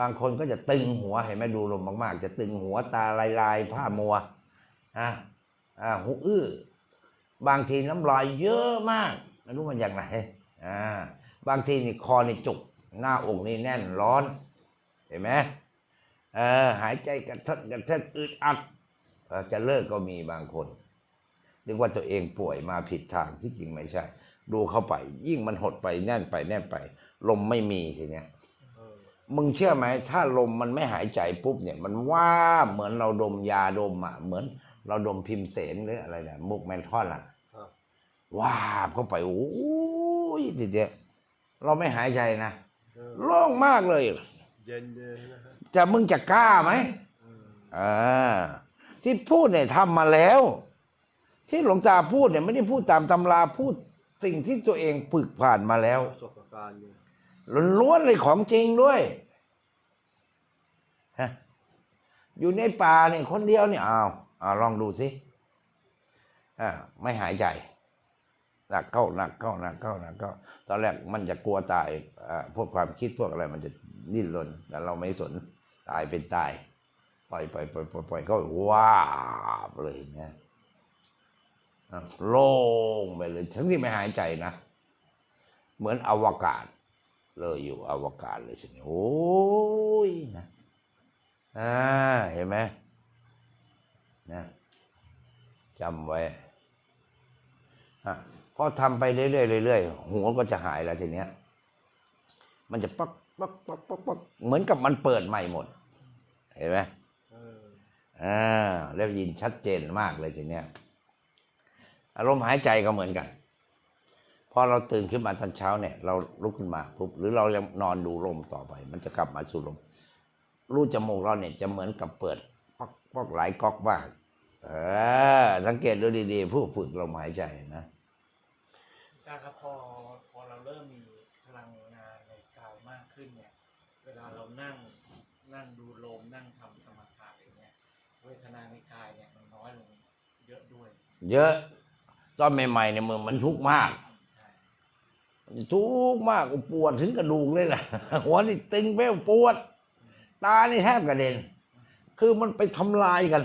บางคนก็จะตึงหัวเห็นไหมดูลมมากๆ จะตึงหัวตาลายๆผ้ามัวอะอ่าหูอื้อบางทีน้ำลายเยอะมากไม่รู้มันอย่างไรอ่าบางทีนี่คอนี่จุก หน้าอกนี่แน่นร้อน เห็นไหมเออหายใจกระทัดกระทัดอึดอัดจะเลิกก็มีบางคนนึกว่าตัวเองป่วยมาผิดทางที่จริงไม่ใช่ ดูเข้าไป ยิ่งมันหดไปแน่นไปแน่นไป ลมไม่มีทีเนี้ย มึงเชื่อไหมถ้าลมมันไม่หายใจปุ๊บเนี่ย มันว่าบเหมือนเราดมยาดมอะ เหมือนเราดมพิมเสนหรืออะไรเนี่ยมุกแมนทอนอะครับว่าบเข้าไปโอ้ยทีเดียวเราไม่หายใจนะเออโล่งมากเลย เย็นเลยนะฮะจะมึงจะกล้าไหมเอออ่าที่พูดเนี่ยทำมาแล้ว ที่หลวงตาพูดเนี่ยไม่ได้พูดตามตำราพูดสิ่งที่ตัวเองฝึกผ่านมาแล้วประสบการณ์เนี่ย ล้วนๆเลยของจริงด้วยฮะอยู่ในป่าเนี่ยคนเดียวเนี่ยอ้าวอาลองดูสิอ่าไม่หายใจหนักเข้าหนักเข้าหนักเข้าหนักเข้าตอนแรกมันจะกลัวตายอ่าพวกความคิดพวกอะไรมันจะดิ้นรนแต่เราไม่สนตายเป็นตายปล่อยปล่อยปล่อยปล่อยปล่อยก็ว้าบเลยนะอะโล่งไปเลยทั้งที่ไม่หายใจนะ เหมือนอวกาศ เลยอยู่อวกาศเลยสิโอ้ยนะอ่าเห็นไหมนะจำไว้อะพอทำไปเรื่อยๆเรื่อยๆหัวก็จะหายแล้วทีเนี้ย มันจะปักปักปักปักปักเหมือนกับมันเปิดใหม่หมด เห็นไหมเอออ่าแล้วยินชัดเจนมากเลยทีเนี้ยอารมณ์หายใจก็เหมือนกัน พอเราตื่นขึ้นมาตอนเช้าเนี่ยเราลุกขึ้นมาปุ๊บหรือเรายังนอนดูลมต่อไป มันจะกลับมาสู่ลมรูจมูกเราเนี่ยจะเหมือนกับเปิดป๊อกป๊อกหลายก๊อกบ้างเออสังเกตดูดีๆ ผู้ฝึกลมหายใจนะใช่ครับพอพอเราเริ่มมีพลังงานในกายมากขึ้นเนี่ย เวลาเรานั่งนั่งดูลมนั่งทำสมาธิอย่างเงี้ยเวทนาในกายเนี่ยมันน้อยลงเยอะด้วย เยอะตอนใหม่ๆเนี่ยมึงมันทุกข์มากใช่ ทุกข์มากปวดถึงกระดูกเลยล่ะ หัวนี่ตึงเป้วปวด ตานี่แทบกระเด็น คือมันไปทำลายกัน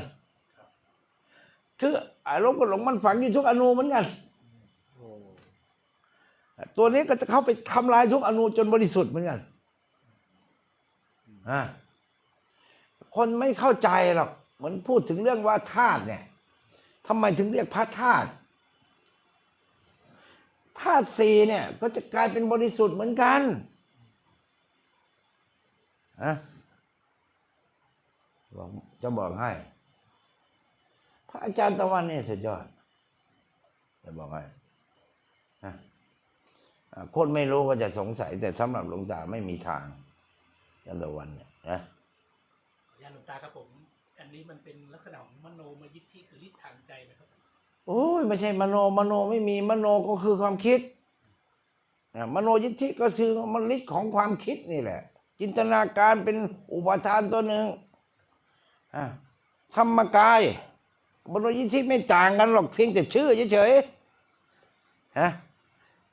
คืออารมณ์กับหลงมันฝังอยู่ทุกอนูเหมือนกัน ตัวนี้ก็จะเข้าไปทำลายทุกอนูจนบริสุทธิ์เหมือนกันอ่าคนไม่เข้าใจหรอกเหมือนพูดถึงเรื่องว่าธาตุเนี่ยทำไมถึงเรียกพระธาตุ ธาตุสี่เนี่ย ก็จะกลายเป็นบริสุทธิ์เหมือนกันอะบอกจะบอกให้ พระอาจารย์ตะวันเนี่ยสุดยอด จะบอกให้คนไม่รู้ก็จะสงสัย แต่สำหรับหลวงตาไม่มีทางอาจารย์ตะวันเนี่ยนะยานหลวงตาครับผม อันนี้มันเป็นลักษณะของมโนมยิทธิคือฤทธิ์ทางใจไหมครับ โอ้ยไม่ใช่มโนมโนไม่มีมโนก็คือความคิดมโนยิทธิก็คือมันฤทธิ์ของความคิดนี่แหละ จินตนาการเป็นอุปทานตัวหนึ่งธรรมกายมโนยิทธิไม่ต่างกันหรอกเพียงแต่ชื่อเฉยๆฮะ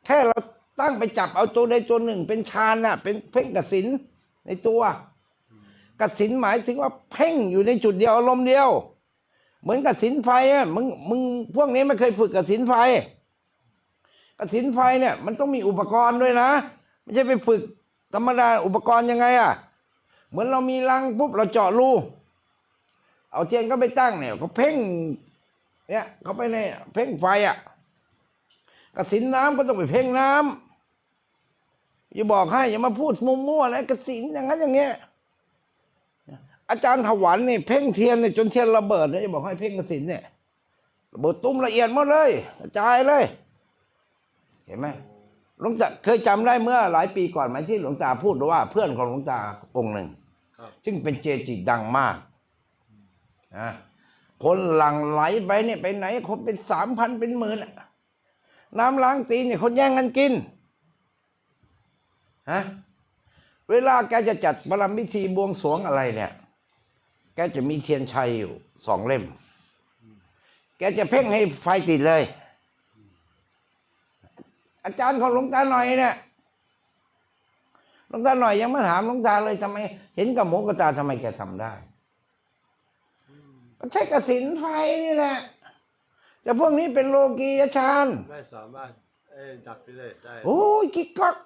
แค่เราตั้งไปจับเอาตัวใดตัวหนึ่ง เป็นฌานน่ะ เป็นเพ่งกสินในตัวกสินหมายถึงว่าเพ่งอยู่ในจุดเดียวอารมณ์เดียว เหมือนกับสินไฟอะมึงมึงพวกนี้ไม่เคยฝึกกับสินไฟกับสินไฟเนี่ย มันต้องมีอุปกรณ์ด้วยนะไม่ใช่ไปฝึกธรรมดาอุปกรณ์ยังไงอะ เหมือนเรามีรังปุ๊บเราเจาะรูเอาเทียนก็ไปตั้งเนี่ยก็เพ่ง เนี่ยเขาไปในเพ่งไฟอะกับสินน้ำก็ต้องไปเพ่งน้ำอย่าบอกให้อย่ามาพูดมั่วๆนะกสินอย่างนั้นอย่างเงี้ย อาจารย์ถวันนี่เพ่งเทียนเนี่ยจนเทียนระเบิดเลยจะบอกให้เพ่งกสินเนี่ยระเบิดตุ้มละเอียดหมดเลยกระจายเลย เห็นไหมหลวงตาเคยจำได้เมื่อหลายปีก่อนไหมที่หลวงตาพูดว่าเพื่อนของหลวงตาองค์หนึ่งครับซึ่งเป็นเจจิดังมากนะคนหลั่งไหลไปเนี่ยไปไหน คนเป็นสามพันเป็นหมื่นอะน้ำล้างตีนเนี่ยคนแย่งกันกินฮะเวลาแกจะจัดประรำพิธีบวงสรวงอะไรเนี่ย แกจะมีเทียนชัยอยู่สองเล่ม แกจะเพ่งให้ไฟติดเลย อาจารย์ของหลวงตาหน่อยเนี่ยลวงตาหน่อยยังมาถามหลวงตาเลยทำไม เห็นกับหมูกระตาทำไมแกทำได้อืมก็ใช้กระสินไฟนี่แหละแต่พวกนี้เป็นโลกียฌานไม่สามารถเอ้ยดับกิเลสได้โอ้ยกิ๊กก๊อก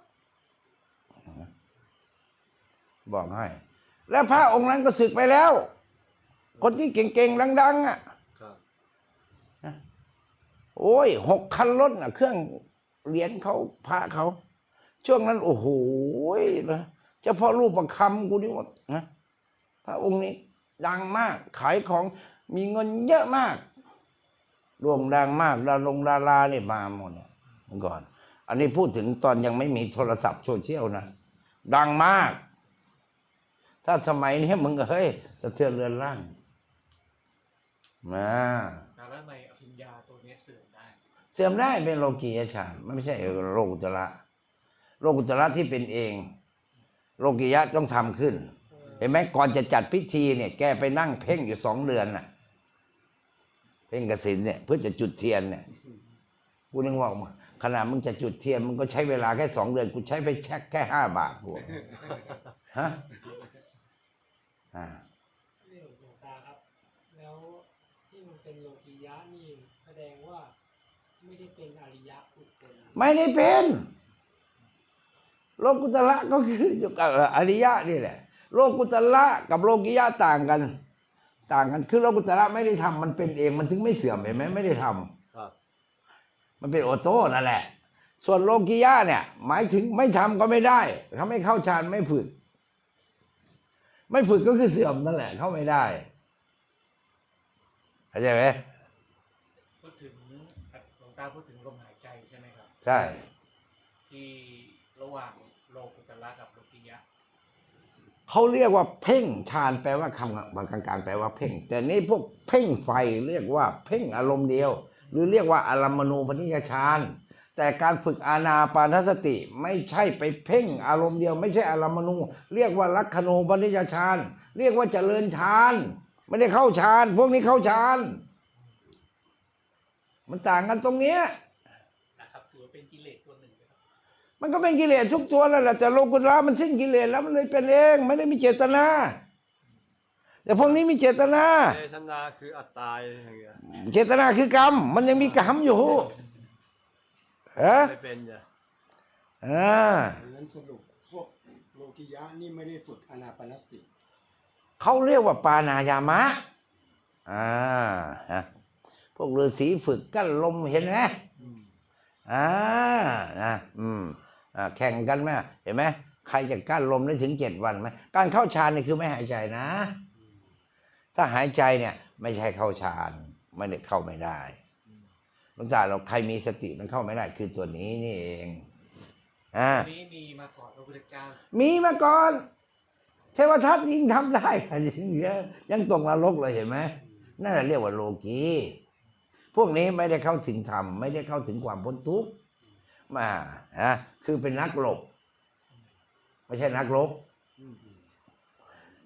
บอกให้ แล้วพระองค์นั้นก็สึกไปแล้ว คนที่เก่งๆดัง ๆ อะครับโอ้ยหกคันรถน่ะ เครื่องเหรียญเขาพระเขา ช่วงนั้น โอ้โหนะเฉพาะรูปประคำกูนี่หมดนะพระองค์นี้ดังมาก ขายของมีเงินเยอะมากโด่งดังมากดารงดาราเนี่ยมาหมดเนี่ยเมื่อก่อน อันนี้พูดถึงตอนยังไม่มีโทรศัพท์โซเชียลนะดังมาก ถ้าสมัยนี้มึงก็เฮ้ยสะเทือนเรือนร่าง มาแต่แล้วทำไมอภิญญาตัวนี้เสื่อมได้ เสื่อมได้เป็นโลกียฌานมันไม่ใช่โลกุตระโลกุตระที่เป็นเอง โลกียะต้องทำขึ้น เห็นไหมก่อนจะจัดพิธีเนี่ย แกไปนั่งเพ่งอยู่สองเดือนน่ะ เพ่งกสินเนี่ยเพื่อจะจุดเทียนเนี่ยกูนึกว่าขนาดมึงจะจุดเทียนมึงก็ใช้เวลาแค่สองเดือนกูใช้ไปแค่แค่ห้าบาทกูฮะอ่า เรื่องหลวงตาครับ แล้วที่มันเป็นโลกียะนี่แสดงว่า ไม่ได้เป็นอริยะบุคคลไม่ได้เป็นโลกุตระก็คืออยู่กับอริยะนี่แหละ โลกุตระกับโลกิยะต่างกัน ต่างกันคือโลกุตระไม่ได้ทำมันเป็นเองมันถึงไม่เสื่อมเห็นไหมไม่ได้ทำครับมันเป็นโอโต้นั่นแหละ ส่วนโลกิยะเนี่ย หมายถึงไม่ทำก็ไม่ได้เขาไม่เข้าฌานไม่ฝึก ไม่ฝึกก็คือเสื่อมนั่นแหละ เข้าไม่ได้เข้าใจไหมพูดถึงหลวง ตาพูดถึงลมหายใจใช่ไหมครับ ใช่ ที่ระหว่างโลกุตละกับโลกิยะเขาเรียกว่าเพ่งฌานแปลว่าคำบางกลางๆแปลว่าเพ่ง แต่นี่พวกเพ่งไฟเรียกว่าเพ่งอารมณ์เดียว หรือเรียกว่าอารมณูปนิยฌานแต่การฝึกอานาปานสติไม่ใช่ไปเพ่งอารมณ์เดียว ไม่ใช่อารมณูเรียกว่าลักขณูปนิยฌานเรียกว่าเจริญฌานไม่ได้เข้าฌานพวกนี้เข้าฌาน มันต่างกันตรงเนี้ยนะครับถือว่าเป็นกิเลสตัวหนึ่งนะครับมันก็เป็นกิเลสทุกตัวแล้วแหละแต่โลกุตระมันสิ้นกิเลสแล้วมันเลยเป็นเองไม่ได้มีเจตนา แต่พวกนี้มีเจตนา เจตนาคืออัตตาอย่างเงี้ยเจตนาคือกรรม มันยังมีกรรมอยู่เออไม่เป็นเนี่ยอ่าดังนั้นสรุปพวกโลกิยะนี่ไม่ได้ฝึกอนาปานสติเขาเรียกว่าปานายามะอ่าฮะ พวกฤาษีฝึกกั้นลมเห็นไหมอืมอ่านะอืมอ่าแข่งกันไหมเห็นไหมใครจะกั้นลมได้ถึงเจ็ดวันไหมการเข้าฌานนี่คือไม่หายใจนะ ถ้าหายใจเนี่ย ไม่ใช่เข้าฌานไม่ได้เข้าไม่ได้หลวงตาเราใครมีสติมันเข้าไม่ได้คือตัวนี้นี่เองอ่าตัวนี้มีมาก่อนพระพุทธเจ้ามีมาก่อนเทวทัตยิ่งทำได้ค่ะยิ่งเยอะยังตกนรกเลยเห็นไหมนั่นแหละเรียกว่าโลกี พวกนี้ไม่ได้เข้าถึงธรรมไม่ได้เข้าถึงความพ้นทุกข์มาฮะคือเป็นนักหลบ ไม่ใช่นักรบ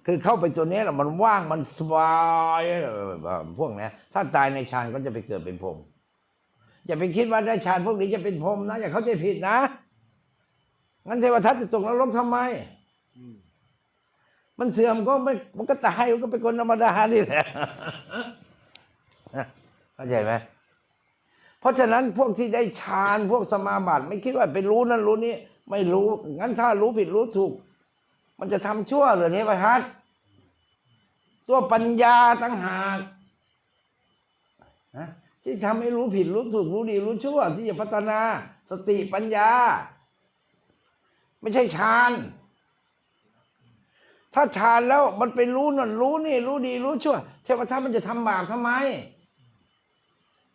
คือเข้าไปตัวนี้แหละมันว่างมันสบายเออพวกนี้ถ้าตายในฌานก็จะไปเกิดเป็นพรหมอย่าไปคิดว่าได้ฌานพวกนี้จะเป็นพรหมนะ อย่าเข้าใจผิดนะ งั้นเทวทัตจะตกนรกทำไมมมันเสื่อมก็ไม่มันก็ตายมันก็เป็นคนธรรมดานี่แหละ เข้าใจไหมเพราะฉะนั้นพวกที่ได้ฌานพวกสมาบัติไม่คิดว่าไปรู้นั่นรู้นี้ไม่รู้งั้นถ้ารู้ผิดรู้ถูก มันจะทำชั่วเหรือเทวทัตตัวปัญญาตั้งหากนะที่ทำให้รู้ผิดรู้ถูกรู้ดีรู้ชั่ว ที่จะพัฒนาสติปัญญา ไม่ใช่ฌานถ้าฌานแล้วมันไปรู้นั่นรู้นี่ รู้ดีรู้ชั่วเทวทัตมันจะทำบาปทำไม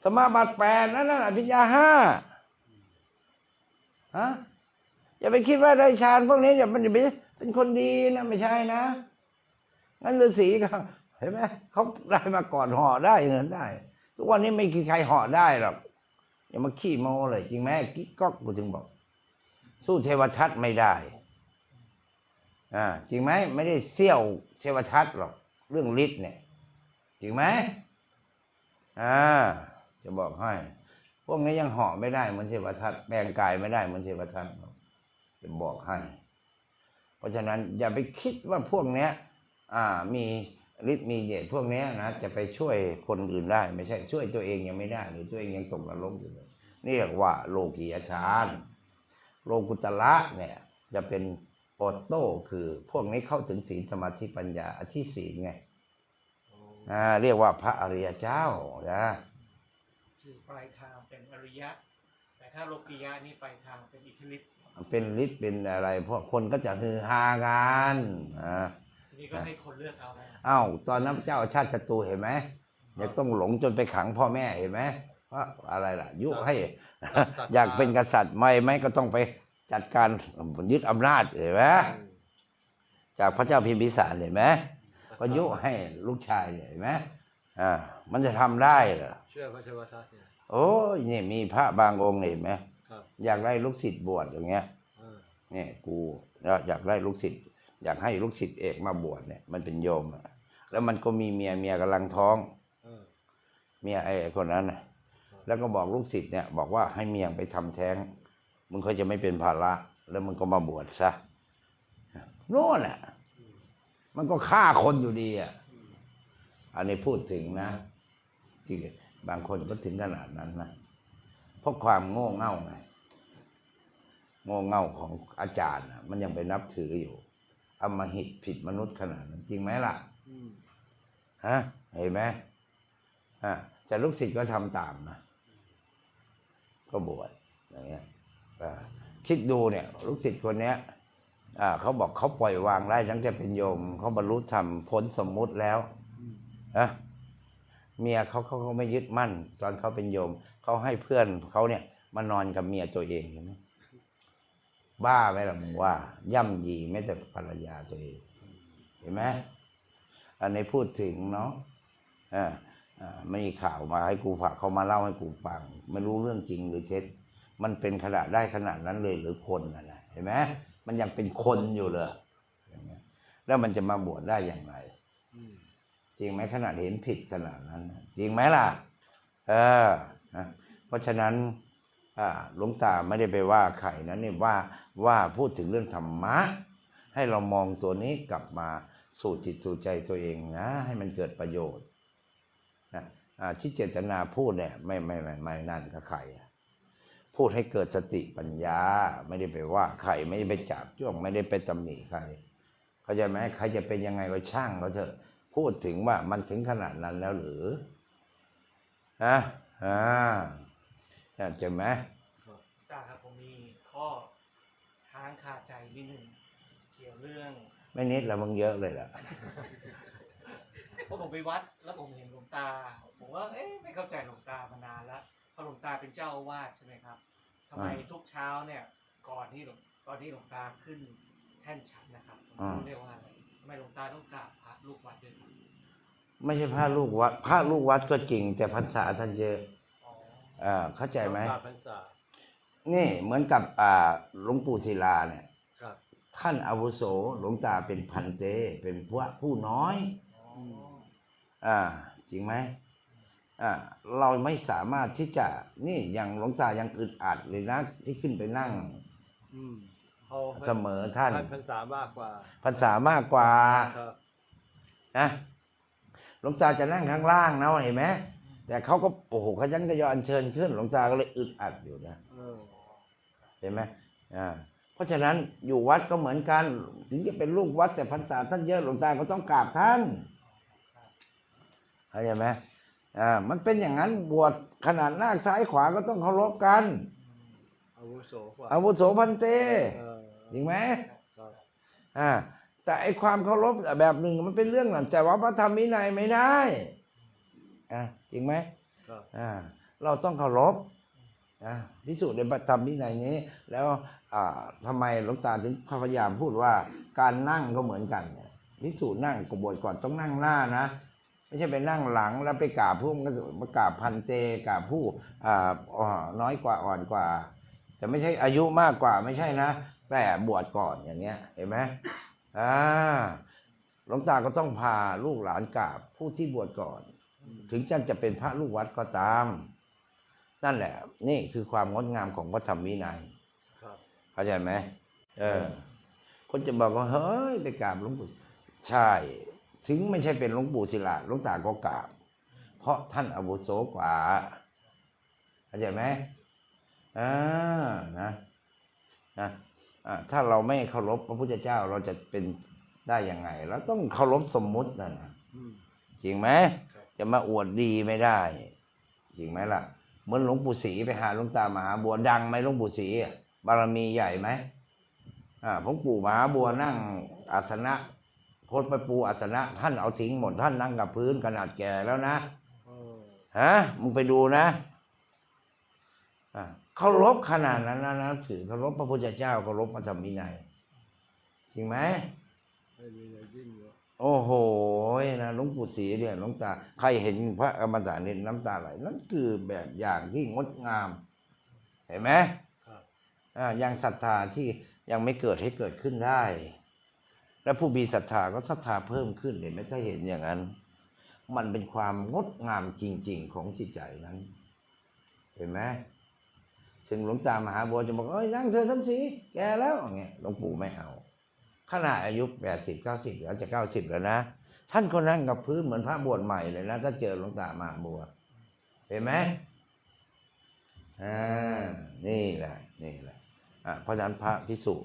สมาบัติแปดนั่นน่ะอภิญญาห้าฮะอย่าไปคิดว่าได้ฌานพวกนี้อย่ามันจะไปเป็นคนดีนะไม่ใช่นะงั้นฤาษีก็เห็นไหมเขาได้มาก่อนห่อได้เงินได้ ทุกวันนี้ไม่มีใครห่อได้หรอกอย่ามาขี้โม้เลย จริงไหมกิ๊กก๊อกกูถึงบอก สู้เทวทัตไม่ได้อ่าจริงไหมไม่ได้เซี่ยวเทวทัตหรอก เรื่องฤทธิ์เนี่ย จริงไหมอ่า จะบอกให้ พวกนี้ยังห่อไม่ได้เหมือนเทวทัตแปลงกายไม่ได้เหมือนเทวทัตจะบอกให้ เพราะฉะนั้นอย่าไปคิดว่าพวกเนี้ย อ่ามีฤทธิ์มีเดชพวกนี้นะจะไปช่วยคนอื่นได้ ไม่ใช่ช่วยตัวเองยังไม่ได้หรือตัวเองยังตกนรกอยู่เลยนี่เรียกว่าโลกียฌานโลกุตละเนี่ย จะเป็นโอตโต้คือ พวกนี้เข้าถึงศีลสมาธิปัญญาอธิศีลไงอ่าเรียกว่าพระอริยเจ้านะ คือปลายทางเป็นอริยะ แต่ถ้าโลกียะนี่ปลายทางเป็นอิทธิฤทธิ์เป็นฤทธิ์เป็นอะไรพวกคนก็จะฮือฮากันอ่าทีนี้ก็ให้คนเลือกเอานะอ้าวตอนนั้นเจ้าชาติศัตรูเห็นไหมยังต้องหลงจนไปขังพ่อแม่เห็นไหมเพราะอะไรล่ะ ยุให้ อยากเป็นกษัตริย์ไม่ไหมก็ต้องไปจัดการยึดอำนาจเห็นไหมจากพระเจ้าพิมพิสารเห็นไหมก็ยุให้ลูกชายเนี่ยเห็นไหมอ่า มันจะทำได้เหรอเชื่อพระเทวทัตเนี่ย โอ้ยนี่มีพระบางองค์เห็นไหมครับ อยากได้ลูกศิษย์บวชอย่างเงี้ยเออเนี่ยกูอยากได้ลูกศิษย์อยากให้ลูกศิษย์เอกมาบวชเนี่ยมันเป็นโยมอะแล้วมันก็มีเมียเมียกำลังท้อง เออ เมียไอ้คนนั้นนะแล้วก็บอกลูกศิษย์เนี่ยบอกว่าให้เมียไปทำแท้ง มึงก็จะไม่เป็นภาระ แล้วมึงก็มาบวชซะโน่นอะ มันก็ฆ่าคนอยู่ดีอะ อันนี้พูดถึงนะ ที่บางคนก็ถึงขนาดนั้นนะเพราะความโง่เง่าไงโง่เง่าของอาจารย์น่ะมันยังไปนับถืออยู่อำมหิตผิดมนุษย์ขนาดนั้นจริงไหมล่ะอืมฮะเห็นไหมอ่าแต่ลูกศิษย์ก็ทำตามนะก็บวชอย่างเงี้ยอ่าคิดดูเนี่ย ลูกศิษย์คนเนี้ยอ่าเขาบอกเขาปล่อยวางได้ตั้งแต่เป็นโยมเขาบรรลุธรรมพ้นสมมุติแล้วอะ เมียเขาเขาเขาไม่ยึดมั่น ตอนเขาเป็นโยมเขาให้เพื่อนเขาเนี่ยมานอนกับเมียตัวเองเห็นไหมบ้าไหมล่ะมึงว่า ย่ำยีไม่แต่ภรรยาตัวเอง เห็นไหมอันนี้พูดถึงเนาะอ่าไม่มีข่าวมาให้กูฝากเขามาเล่าให้กูฟัง ไม่รู้เรื่องจริงหรือเท็จ มันเป็นขนาดได้ขนาดนั้นเลยหรือคนนะนะเห็นไหมมันยังเป็นคนอยู่เลยแล้วมันจะมาบวชได้อย่างไร จริงไหมขนาดเห็นผิดขนาดนั้น จริงไหมล่ะ เออนะเพราะฉะนั้นหลวงตาไม่ได้ไปว่าใครนะนี่ว่าว่าพูดถึงเรื่องธรรมะ ให้เรามองตัวนี้กลับมาสู่จิตสู่ใจตัวเองนะ ให้มันเกิดประโยชน์นะที่เจตนาพูดเนี่ยไม่ไม่ไม่ไม่นั่นกับใครพูดให้เกิดสติปัญญา ไม่ได้ไปว่าใครไม่ได้ไปจับจ้วงไม่ได้ไปตำหนิใคร เข้าใจไหมใครจะเป็นยังไงก็ช่างเขาเถอะ พูดถึงว่ามันถึงขนาดนั้นแล้วหรือนะอ่าเข้าใจไหมตาครับผมมีข้อค้างคาใจนิดหนึ่งเกี่ยวเรื่อง ไม่นิดละมึงเยอะเลยล่ะเพราะผมไปวัดแล้วผมเห็นหลวงตา ผมว่าเอ๊ะไม่เข้าใจหลวงตามานานแล้วเพราะหลวงตาเป็นเจ้าอาวาสใช่ไหมครับทำไมอ่าทุกเช้าเนี่ย ก่อนที่หลวงก่อนที่หลวงตาขึ้นแท่นฉันนะครับผมอ่าเรียกว่าอะไรทำ ไมหลวงตาต้องกราบพระลูกวัดด้วยครับไม่ใช่พระลูกวัดพระลูกวัดก็จริง แต่พรรษาท่านเยอะอ๋ออ่าเข้าใจไหมตาพรรษานี่เหมือนกับอ่าหลวงปู่ศิลาเนี่ย ครับ ท่านอาวุโสหลวงตาเป็นพันเตเป็นพระผู้น้อย อ๋ออ่า จริงไหมอ่าเราไม่สามารถที่จะ นี่อย่างหลวงตายังอึดอัดเลยนะที่ขึ้นไปนั่ง อืม เขาเสมอท่านท่านพรรษามากกว่าพรรษามากกว่าครับนะหลวงตาจะนั่งข้างล่างนะเห็นไหมแต่เขาก็โอ้โหเขายันก็ยออัญเชิญขึ้น หลวงตาก็เลยอึดอัดอยู่นะเออเห็นไหมอ่าเพราะฉะนั้นอยู่วัดก็เหมือนกัน ถึงจะเป็นลูกวัดแต่พรรษาท่านเยอะหลวงตาก็ต้องกราบท่านเข้าใจไหมอ่ามันเป็นอย่างนั้นบวชขนาดหน้าคซ้ายขวาก็ต้องเคารพกันอาวุโสกว่าอาวุโสพันเตเออ จริงไหมครับอ่าแต่ไอความเคารพแบบหนึ่งมันเป็นเรื่องนั้นแต่ว่าพระธรรมวินัยไม่ได้อ่าจริงไหมครับอ่าเราต้องเคารพนะพิสูจน์ในพระธรรมวินัยนี้ แล้วอ่าทำไมหลวงตาถึงพยายามพูดว่าการนั่งก็เหมือนกันเนี่ยพิสูจน์นั่งกบฏก่อนต้องนั่งหน้านะไม่ใช่ไปนั่งหลังแล้วไปกราบผู้มากราบพันเตกราบผู้อ่าอ่าน้อยกว่าอ่อนกว่า แต่ไม่ใช่อายุมากกว่าไม่ใช่นะ แต่บวชก่อนอย่างเงี้ย เห็นไหมอ่าหลวงตาก็ต้องพาลูกหลานกราบผู้ที่บวชก่อน ถึงท่านจะเป็นพระลูกวัดก็ตาม นั่นแหละ นี่คือความงดงามของพระธรรมวินัยครับเข้าใจไหมเออเพราะคนจะบอกว่าเฮ้ยไปกราบหลวงปู่ใช่ ถึงไม่ใช่เป็นหลวงปู่ศิลาหลวงตาก็กราบ เพราะท่านอาวุโสกว่าเข้าใจไหมอ่านะนะอ่า ถ้าเราไม่เคารพพระพุทธเจ้าเราจะเป็นได้ยังไงเราต้องเคารพสมมุตินั่นนะอืมจริงไหมจะมาอวดดีไม่ได้ จริงไหมล่ะ เหมือนหลวงปู่ศรีไปหาหลวงตามหาบัวดังไหมหลวงปู่ศรีอะบารมีใหญ่ไหมอ่าหลวงปู่มหาบัวนั่งอาสนะโคตรไปปูอาสนะ ท่านเอาทิ้งหมดท่านนั่งกับพื้นขนาดแก่แล้วนะเออฮะมึงไปดูนะอ่า เคารพขนาดนั้นนะนะถือเคารพพระพุทธเจ้าเคารพพระธรรมวินัยจริงไหมไม่มีอะไรยิ่งเยอะโอ้โหนะหลวงปู่ศรีเนี่ยหลวงตา ใครเห็นพระอมตะเนี่ยน้ำตาไหลนั่นคือแบบอย่างที่งดงาม เห็นไหมครับอ่ายังศรัทธาที่ยังไม่เกิดให้เกิดขึ้นได้ และผู้มีศรัทธาก็ศรัทธาเพิ่มขึ้นเห็นไหมถ้าเห็นอย่างนั้น มันเป็นความงดงามจริง ๆของจิตใจนั้น เห็นไหม ถึงหลวงตามหาบัวจะบอกเอ้ยนั่งเธอท่านสีแกแล้วอย่างเงี้ยหลวงปู่ไม่เอาขนาดอายุแปดสิบเก้าสิบแล้วจะเก้าสิบแล้วนะท่านก็นั่งกับพื้นเหมือนพระบวชใหม่เลยนะถ้าเจอหลวงตามหาบัว เห็นไหมอ่านี่แหละนี่แหละอ่าเพราะฉะนั้นพระพิสุ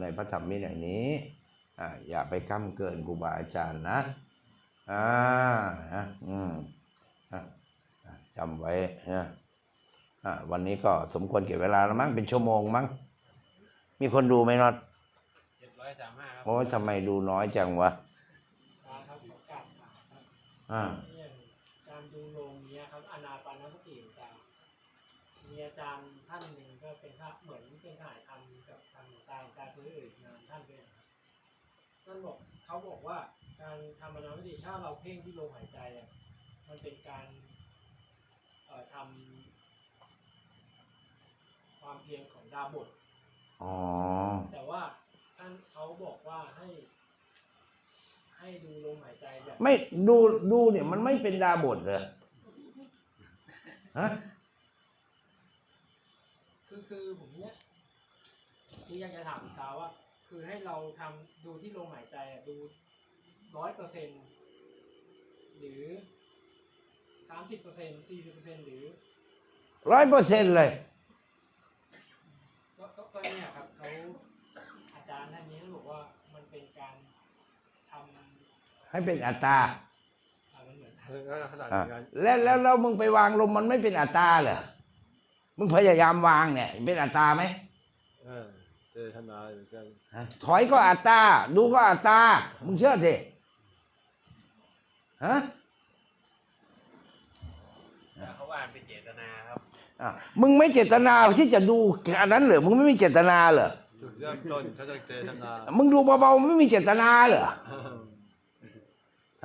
ในพระธรรมวินัยนี้อ่าอย่าไปก้ำเกินครูบาอาจารย์นะอ่าฮะอืมจำไว้นะ วันนี้ก็สมควรเก็บเวลาแล้วมั้งเป็นชั่วโมงมั้งมีคนดูไหมน็อตเจ็ดร้อยสามห้าครับโอ้ยทำไมดูน้อยจังวะตาครับขอกราบถามครับอ่าอย่างการดูโรงเนี้ยครับอนาปานสติของตามีอาจารย์ท่านหนึ่งก็เป็นพระเหมือนเป็นถ่ายทำกับทางหลวงตาหลวงตาเคยเอ่ยนามท่านด้วยนะครับท่านบอกเขาบอกว่าการทำอนาปานสติถ้าเราเพ่งที่ลมหายใจอะมันเป็นการเอ่อทำ ความเพียรของดาบทอ๋อ แต่ว่าท่านเขาบอกว่าให้ ให้ดูลมหายใจแบบไม่ดูดูเนี่ยมันไม่เป็นดาบทเหรอฮะคือคือผมเนี้ยคืออยากจะถามคุณตาว่า คือให้เราทำดูที่ลมหายใจอะดูร้อยเปอร์เซ็นหรือสามสิบเปอร์เซ็นสี่สิบเปอร์เซ็นหรือ ร้อยเปอร์เซ็นต์เลย ก็ก็ก็เนี่ยครับเขา อาจารย์ท่านนี้ท่านบอกว่ามันเป็นการทำให้เป็นอัตตราอ่ามันเหมือนเออแล้วขนาดอะนั้นแล้วแล้วแล้วมึงไปวางลมมันไม่เป็นอัตตราเหรอมึงพยายามวางเนี่ย เป็นอัตตราไหมเออเจอทนายเหมือนกันฮะถอยก็อัตตราดูก็อัตตรามึงเชื่อสิฮะ เขาว่าเป็นเจตนาครับ อะ มึงไม่เจตนาที่จะดูอันนั้นเหรอมึงไม่มีเจตนาเหรอจุดเริ่มต้นเขาจะเจอทนายมึงดูเบาๆไม่มีเจตนาเหรอเออ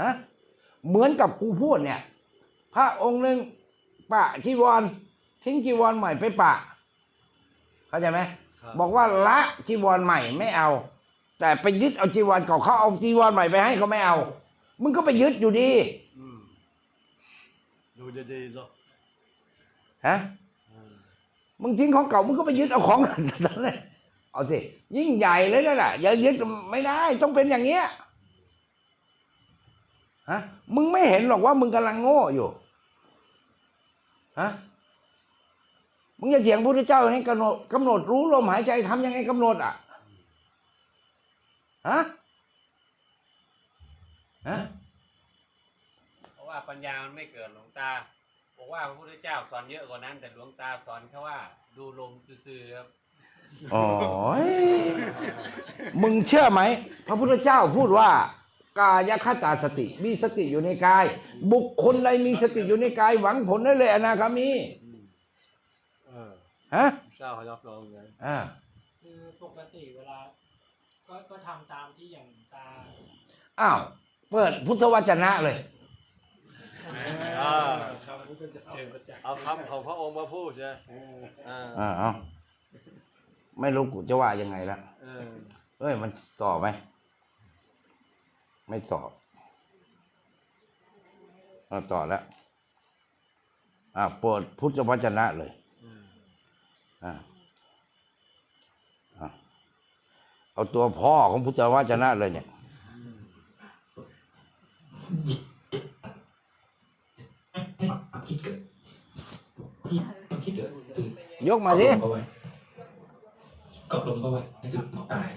ฮะเหมือนกับกูพูดเนี่ย พระองค์หนึ่งปะจีวร ทิ้งจีวรใหม่ไปปะ เข้าใจไหมครับบอกว่าละจีวรใหม่ไม่เอา แต่ไปยึดเอาจีวรเก่าเขาเอาจีวรใหม่ไปให้เขาไม่เอา มึงก็ไปยึดอยู่ดีอืมดูดีๆเนาะฮะเออ มึงทิ้งของเก่ามึงก็ไปยึดเอาของนั้นเลยเอาสิยิ่งใหญ่เลยนั่นแหละอย่ายึดไม่ได้ ต้องเป็นอย่างเงี้ยฮะมึงไม่เห็นหรอกว่ามึงกำลังโง่อยู่ฮะมึงจะเถียงพระพุทธเจ้าให้กำหนดกำหนดรู้ลมหายใจทำยังไงกำหนดอะฮะฮะเพราะว่าปัญญามันไม่เกิดหลวงตา บอกว่าพระพุทธเจ้าสอนเยอะกว่านั้น แต่หลวงตาสอนแค่ว่า ดูลมซื่อๆครับโอ้ยมึงเชื่อไหม พระพุทธเจ้าพูดว่า กายคตาสติ มีสติอยู่ในกาย บุคคลใดมีสติอยู่ในกาย หวังผลได้เลยอนาคามีอืมเออฮะเจ้าเขารับรองไงอ่าคือปกติเวลา ก็ก็ทำตามที่อย่างตาอ้าวเปิดพุทธวจนะเลย อ่าครับพุทธเจ้าเชิญประจักษ์เอาคำของพระองค์มาพูดใช่ไหมเอออ่าอ่าเอาไม่รู้กูจะว่ายังไงละเออเอ้ย มันตอบไหม ไม่ตอบเอาต่อแล้วอ่าเปิดพุทธวจนะเลย อืมอ่าอ่าเอาตัวพ่อของพุทธวจนะเลยเนี่ย คิดเกิดที่ความคิดเกิดคือยกมาสิเกาะลมเข้าไว้เกาะลมเข้าไว้นั่นคือเกาะกาย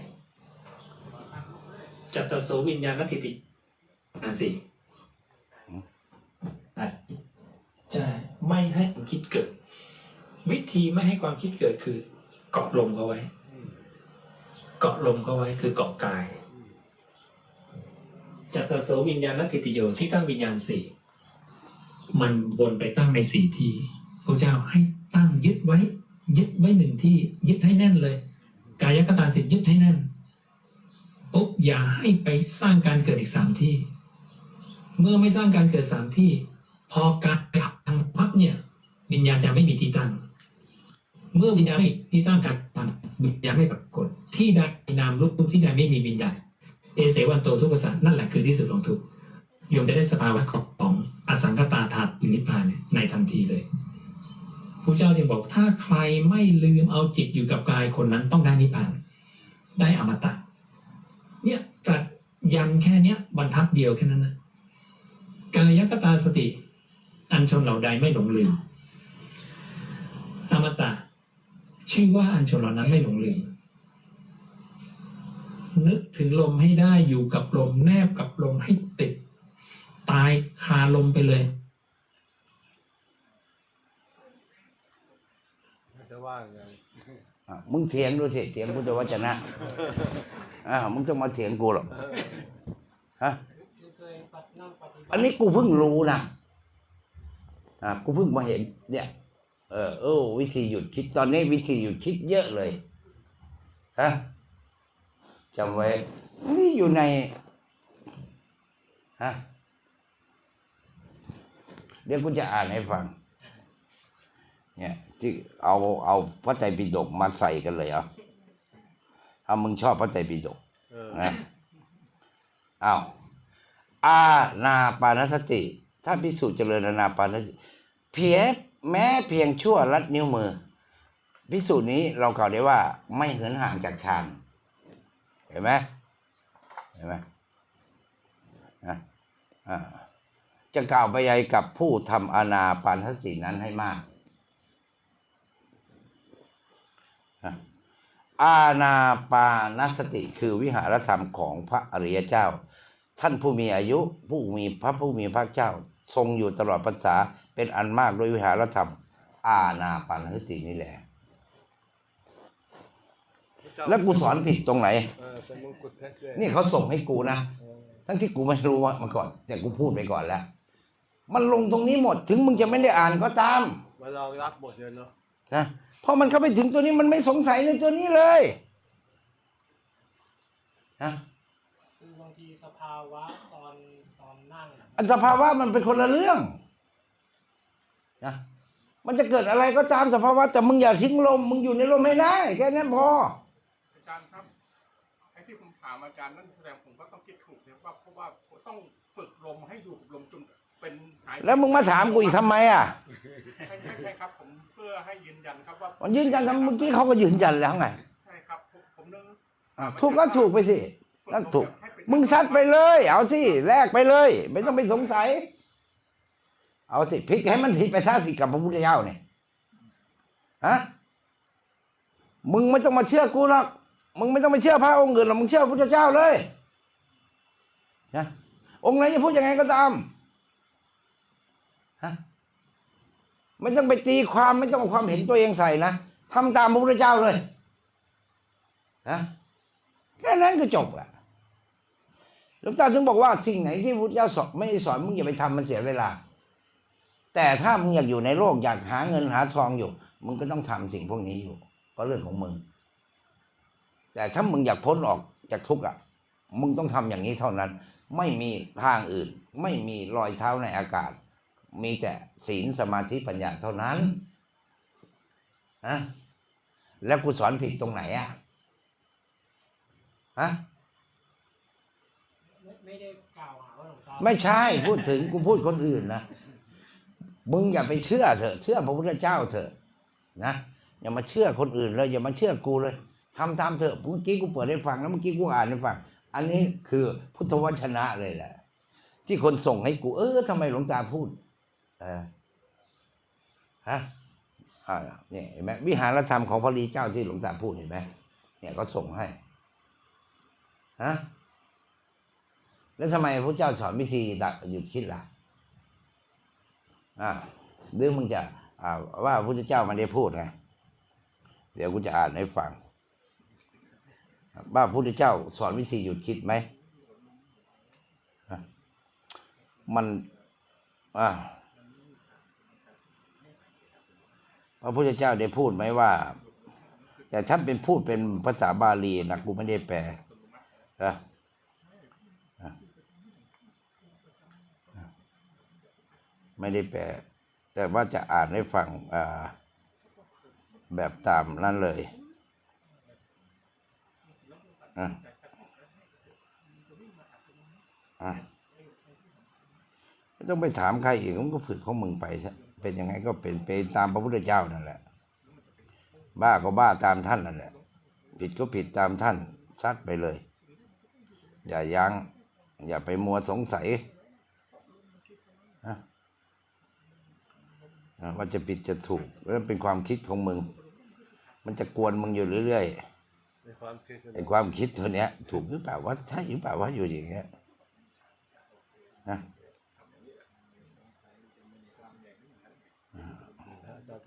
จัตตโสวิญญาณทิฏฐิอันสี่ใช่ไม่ให้ความคิดเกิด วิธีไม่ให้ความคิดเกิดคือ เกาะลมเข้าไว้ เกาะลมเข้าไว้คือเกาะกายจัตตโสวิญญาณทิฏฐิโยที่ตั้งวิญญาณสี่ มันวนไปตั้งในสี่ที่พระเจ้าให้ตั้งยึดไว้ ยึดไว้หนึ่งที่ ยึดให้แน่นเลย กายกตาสิทธิ์ยึดให้แน่นปุ๊บอย่าให้ไปสร้างการเกิดอีกสามที่ เมื่อไม่สร้างการเกิดสามที่ พอการทางพับเนี่ย วิญญาณจะไม่มีที่ตั้ง เมื่อวิญญาณไม่มีที่ตั้งการตั้งวิญญาณไม่ปรากฏที่ใดนามรูปที่ใดไม่มีวิญญาณเอเสวันโตทุกขสัตนั่นแหละคือที่สุดของทุกข์ โยมจะได้สภาวะของของอสังกตาธาตุนิพพานในทันทีเลยพระเจ้าจึงบอกถ้าใครไม่ลืมเอาจิตอยู่กับกายคนนั้นต้องได้นิพพาน ได้อมตะ เนี่ยตรัสยันแค่เนี้ยบรรทัดเดียวแค่นั้นนะกายกตาสติ อันชนเหล่าใดไม่หลงลืม อมตะ ชื่อว่าอันชนเหล่านั้นไม่หลงลืมนึกถึงลมให้ได้อยู่กับลมแนบกับลมให้ติด ตายคาลมไปเลยจะว่าไงอะมึงเถียงดูสิเถียงพุทธวจนะอ่ามึงต้องมาเถียงกูหรอกฮะเคยปฏินั่งปฏิบัติอันนี้กูเพิ่งรู้นะอ่ากูเพิ่งมาเห็น เนี่ย เออเออวิธีหยุดคิดตอนนี้วิธีหยุดคิดเยอะเลยฮะจำไว้นี่อยู่ในฮะ เดี๋ยวกูจะอ่านให้ฟัง เนี่ย ที่เอาเอาพระไตรปิฎกมาใส่กันเลยเหรอเอามึงชอบพระไตรปิฎกเออนะอ้าวอานาปานสติ ถ้าพิสูจน์เจริญอานาปานสติ เพียงแม้เพียงชั่วลัดนิ้วมือ พิสูจน์นี้เรากล่าวได้ว่าไม่เหินห่างจากฌานเห็นไหมเห็นไหมอะอ่า จะกล่าวไปยัยกับผู้ทำอานาปานสตินั้นให้มาก อาณาปานสติคือวิหารธรรมของพระอริยเจ้า ท่านผู้มีอายุผู้มีพระผู้มีพระเจ้า ทรงอยู่ตลอดพรรษาเป็นอันมากโดยวิหารธรรม อาณาปานสตินี่แหละแล้วกูสอนผิดตรงไหน นี่เขาส่งให้กูนะ ทั้งที่กูไม่รู้ว่ามาก่อน แต่กูพูดไปก่อนแล้ว มันลงตรงนี้หมด ถึงมึงจะไม่ได้อ่านก็ตามมาลองรับหมดเลยเนาะนะเพราะมันเข้าไปถึงตัวนี้มันไม่สงสัยในตัวนี้เลยนะคือบางทีสภาวะตอนตอนนั่งอะอันสภาวะมันเป็นคนละเรื่องนะมันจะเกิดอะไรก็ตามสภาวะแต่มึงอย่าทิ้งลม มึงอยู่ในลมให้ได้แค่นั้นพออาจารย์ครับไอ้ที่ผมถามอาจารย์นั่นแสดงผมก็ต้องคิดถูกเนี่ยว่าเพราะว่าผมต้องฝึกลมให้อยู่กับลมจน เป็นหายแล้วมึงมาถามกูอีกทำไมอะไม่ไม่ใช่ครับผมเพื่อให้ยืนยันครับว่ามันยืนยันทำเมื่อกี้เขาก็ยืนยันแล้วไงใช่ครับผมผมนึกอะถูกก็ถูกไปสิฝึนั่นลถูกให้เป็นมึงซัดไปเลย เอาสิแลกไปเลย ไม่ต้องไปสงสัย เอาสิผิดให้มันผิดไปซะผิดกับพระพุทธเจ้าเนี่ยฮะมึงไม่ต้องมาเชื่อกูหรอกมึงไม่ต้องไปเชื่อพระองค์อื่นหรอกมึงเชื่อพระพุทธเจ้าเลยนะองค์ไหนจะพูดยังไงก็ตาม ฮะไม่ต้องไปตีความไม่ต้องเอาความเห็นตัวเองใส่นะทำตามพระพุทธเจ้าเลยนะแค่นั้นก็จบละหลวงตาถึงบอกว่าสิ่งไหนที่พระพุทธเจ้าสอนไม่สอนมึงอย่าไปทำมันเสียเวลา แต่ถ้ามึงอยากอยู่ในโลกอยากหาเงินหาทองอยู่ มึงก็ต้องทำสิ่งพวกนี้อยู่ ก็เรื่องของมึง แต่ถ้ามึงอยากพ้นออกจากทุกข์อะ มึงต้องทำอย่างนี้เท่านั้น ไม่มีทางอื่น ไม่มีรอยเท้าในอากาศ มีแต่ศีลสมาธิปัญญาเท่านั้นนะแล้วกูสอนผิดตรงไหนอะฮะไม่ไม่ได้กล่าวหาว่าหลวงตาไม่ใช่พูดถึงกูพูดคนอื่นนะมึงอย่าไปเชื่อเถอะเชื่อพระพุทธเจ้าเถอะนะอย่ามาเชื่อคนอื่นเลยอย่ามาเชื่อกูเลยทำตามเถอะเมื่อกี้กูเปิดให้ฟังแล้วเมื่อกี้กูอ่านให้ฟัง อันนี้คือพุทธวจนะเลยแหละที่คนส่งให้กู เออทำไมหลวงตาพูดเออ ฮะอ่าเนี่ยเห็นไหมวิหารธรรมของพระรีเจ้าที่หลวงตาพูดเห็นไหมเนี่ยก็ส่งให้ฮะแล้วทำไมพระเจ้าสอนวิธีหยุดคิดล่ะอ่าหรือมึงจะอ่าว่าพระพุทธเจ้าไมันได้พูดไงเดี๋ยวกูจะอ่านให้ฟังว่าพระพุทธเจ้าสอนวิธีหยุดคิดไหมมันอ่า พระพุทธเจ้าได้พูดไหมว่า แต่ถ้าเป็นพูดเป็นภาษาบาลีนะกูไม่ได้แปลนะไม่ได้แปล แต่ว่าจะอ่านให้ฟังแบบตามนั่นเลยอะอะไม่ต้องไปถามใครอีกมึงก็ฝึกของมึงไปซะ เป็นยังไงก็เป็นไปตามพระพุทธเจ้านั่นแหละ บ้าก็บ้าตามท่านนั่นแหละ ผิดก็ผิดตามท่านซัดไปเลย อย่ายัง้งอย่าไปมัวสงสัยนะนะว่าจะผิดจะถูกแล้วเป็นความคิดของมึง มันจะกวนมึงอยู่เรื่อยในความคิดๆไอ้ความคิดตัวเนี้ย ถูกหรือเปล่าว่าใช่หรือเปล่าว่าอยู่อย่างเงี้ยนะ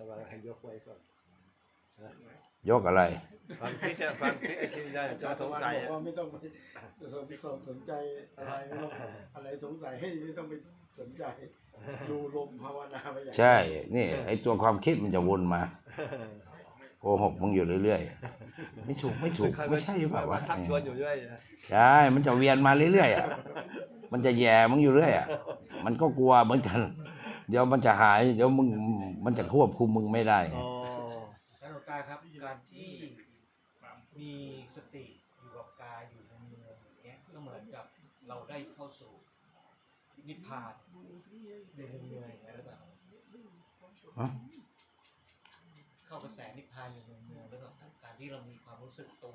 เราจะวางให้ยกไว้ก่อนยกอะไรความคิดเนี่ยความคิดไอ้ที่ได้อาจะจารย์สตะงวันสัยบอกอะว่าไม่ต้องไปสนสนสนใจอะไรไม่ต้องอะไรสงสัยให้ไม่ต้องไปสนใจดูลมภาวนาไปอย่างใช่ นี่ไอ้ตัวความคิดมันจะวนมาโกหกมึงอยู่เรื่อยๆไม่ถูกไม่ถูกไม่ใช่หรือเปล่าวะทักชวนอยู่ด้วยนะใช่มันจะเวียนมาเรื่อยๆอะมันจะแย่มึงอยู่เรื่อยอะมันก็กลัวเหมือนกัน เดี๋ยวมันจะหาย เดี๋ยวมึงมันจะควบคุมมึงไม่ได้ไงอ๋อท่านหลวงตาครับการที่มีสติอยู่กับกายอยู่ในเมืองอย่างเงี้ยก็เหมือนกับเราได้เข้าสู่นิพพานในเมืองอย่างเงี้ยหรือเปล่าฮะเข้ากระแสนิพพานอยู่ในเมืองหรือเปล่าครับการที่เรามีความรู้สึกตัว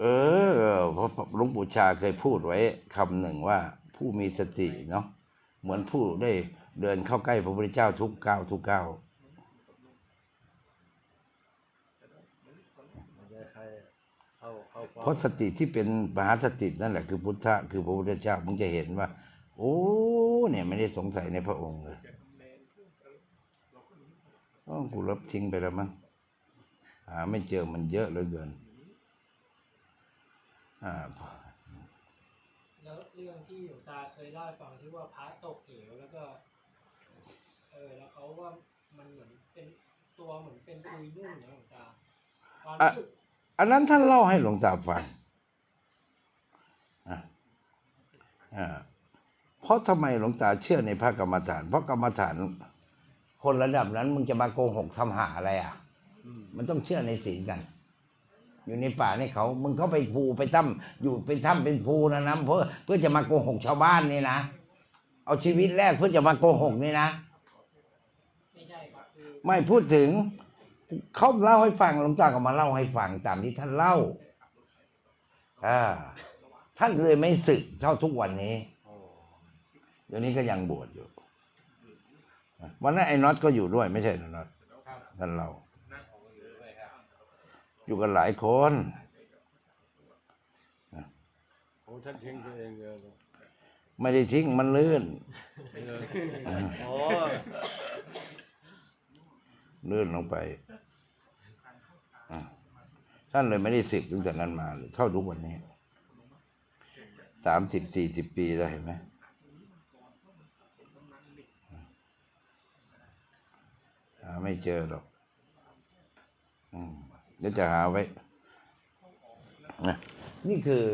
เออเพราะหลวงปู่ชาเคยพูดไว้คำหนึ่งว่าผู้มีสติเนาะเหมือนผู้ได้ เดินเข้าใกล้พระพุทธเจ้าทุกก้าวทุกก้าวไม่ได้ใครเข้าเข้าเพราะสติที่เป็นมหาสตินั่นแหละคือพุทธะคือพระพุทธเจ้ามึงจะเห็นว่า โอ้เนี่ยไม่ได้สงสัยในพระองค์เลยอ้าวกูลบทิ้งไปแล้วมั้งหาไม่เจอมันเยอะเหลือเกินอ่าแล้วเรื่องที่หลวงตาเคยเล่าให้ฟังที่ว่าพระตกเหวแล้วก็ เออแล้วเขาว่ามันเหมือนเป็นตัวเหมือนเป็นปุยนุ่นนะหลวงตาความรู้สึกอันนั้นท่านเล่าให้หลวงตาฟังอะอ่าเพราะทำไมหลวงตาเชื่อในพระกรรมฐาน เพราะกรรมฐานคนระดับนั้นมึงจะมาโกหกทำหาอะไรอะ อืมมันต้องเชื่อในศีลกัน อยู่ในป่าในเขา มึงเขาไปภูไปถ้ำอยู่ไปถ้ำเป็นภูนะนะเพื่อเพื่อจะมาโกหกชาวบ้านนี่นะ เอาชีวิตแรกเพื่อจะมาโกหกนี่นะ ไม่ใช่ครับคือ ไม่พูดถึงเขาเล่าให้ฟังหลวงตาก็มาเล่าให้ฟังตามที่ท่านเล่าอ่าท่านเลยไม่สึกเท่าทุกวันนี้โอ้เดี๋ยวนี้ก็ยังบวชอยู่วันนั้นไอ้น็อตก็อยู่ด้วย ไม่ใช่เหรอน็อตท่านเรา อยู่กันหลายคนโหท่านทิ้งตัวเองเลยนะไม่ได้ทิ้งมันลื่นโอ้ เลื่อนลงไปท่านเลยไม่ได้สึกตั้งแต่นั้นมาเท่าทุกวันนี้สามสิบสี่สิบปีแล้เห็นไหมหาไม่เจอหรอกอเดี๋ยวจะหาไว้ นี่คือ